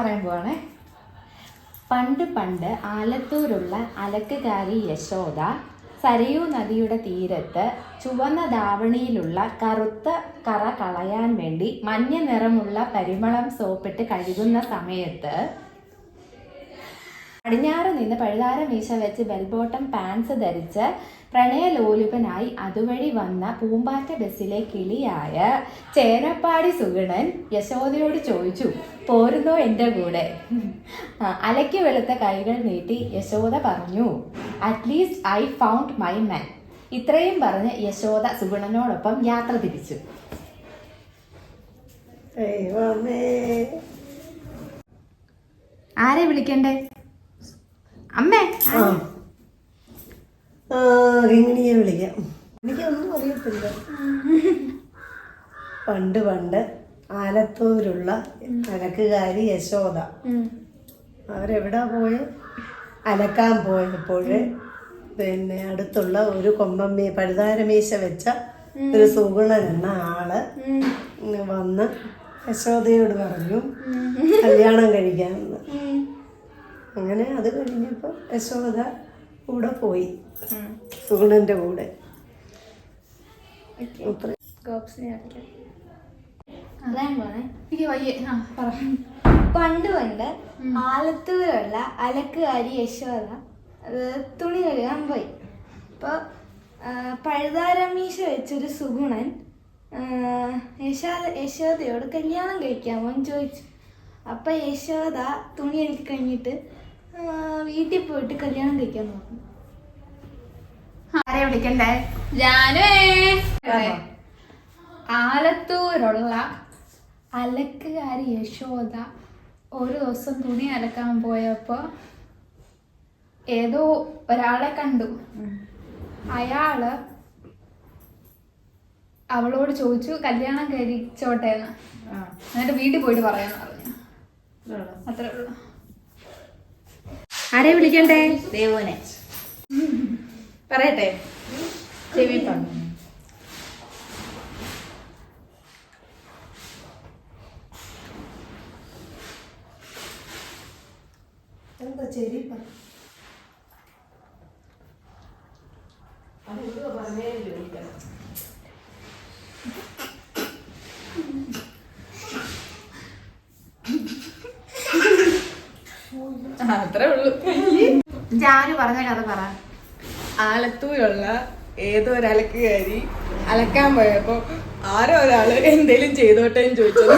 പറയാൻ പോവാണേ. പണ്ട് പണ്ട് ആലത്തൂരുള്ള അലക്കുകാരി യശോദ സരയൂ നദിയുടെ തീരത്ത് ചുവന്ന ധാവണിയിലുള്ള കറുത്ത കറ കളയാൻ വേണ്ടി മഞ്ഞ നിറമുള്ള പരിമളം സോപ്പിട്ട് കഴുകുന്ന സമയത്ത് പടിഞ്ഞാറ് നിന്ന് പഴുതാര മീശ വെച്ച് ബെൽബോട്ടം പാൻസ് ധരിച്ച് പ്രണയലോലുപനായി അതുവഴി വന്ന പൂമ്പാറ്റ ബസ്സിലെ കിളിയായ ചേനപ്പാടി സുഗണൻ യശോദയോട് ചോദിച്ചു പോരുന്നോ എന്റെ കൂടെ? അലക്കി വെളുത്ത കൈകൾ നീട്ടി യശോദ പറഞ്ഞു at least I found my man ഇത്രയും പറഞ്ഞ് യശോദ സുഗുണനോടൊപ്പം യാത്ര തിരിച്ചു. ആരെ വിളിക്കണ്ടേ? അമ്മേ. കിങ്ങിണിയെ വിളിക്കാം? എനിക്കൊന്നും അറിയത്തില്ല. പണ്ട് പണ്ട് ആലത്തൂരുള്ള അലക്കുകാരി യശോദ. അവരെവിടാ പോയ? അലക്കാൻ പോയപ്പോൾ പിന്നെ അടുത്തുള്ള ഒരു കൊമ്പമ്മീ പഴുതാരമീശ വെച്ച ഒരു സുഗുണൻ എന്ന ആൾ വന്ന് യശോദയോട് പറഞ്ഞു കല്യാണം കഴിക്കാമെന്ന് അങ്ങനെ അത് കഴിഞ്ഞപ്പോൾ യശോദ കൂടെ പോയി. സുഗുണന്റെ കൂടെ. പണ്ട് പണ്ട് ആലത്തൂരുള്ള അലക്കുകാരി യശോദ തുണി കഴുകാൻ പോയി. അപ്പോൾ പഴുതാരമീശ വെച്ചൊരു സുഗുണൻ യശോദ യശോദയോട് കല്യാണം കഴിക്കാമോ എന്ന് ചോദിച്ചു. അപ്പം യശോദ തുണി എനിക്ക് കഴിഞ്ഞിട്ട് വീട്ടിൽ പോയിട്ട് കല്യാണം കഴിക്കാൻ നോക്കും. ആരെ വിളിക്കണ്ടേ? ജാനുവേ ആലത്തൂരുള്ള അലക്കുകാരി യശോദ ഒരു ദിവസം തുണി അലക്കാൻ പോയപ്പോ ഏതോ ഒരാളെ കണ്ടു. അയാൾ അവളോട് ചോദിച്ചു കല്യാണം കഴിച്ചോട്ടെ എന്ന്? എന്നിട്ട് വീട്ടിൽ പോയിട്ട് പറയാന്ന് പറഞ്ഞു. അത്രേ ഉള്ളൂ. ആരെ വിളിക്കണ്ടേ? ദേവനെ. പറയട്ടെ. ചെവി പറഞ്ഞു എന്താ ചെവി പറ അത്രേ ഉള്ളൂ. ജാനു പറഞ്ഞ കഥ പറ. ആലത്തൂരുള്ള ഏതോ ഒരു അലക്കുകാരി അലക്കാൻ പോയപ്പോ ആരോ ഒരാൾ എന്തേലും ചെയ്തോട്ടേന്ന് ചോദിച്ചത്.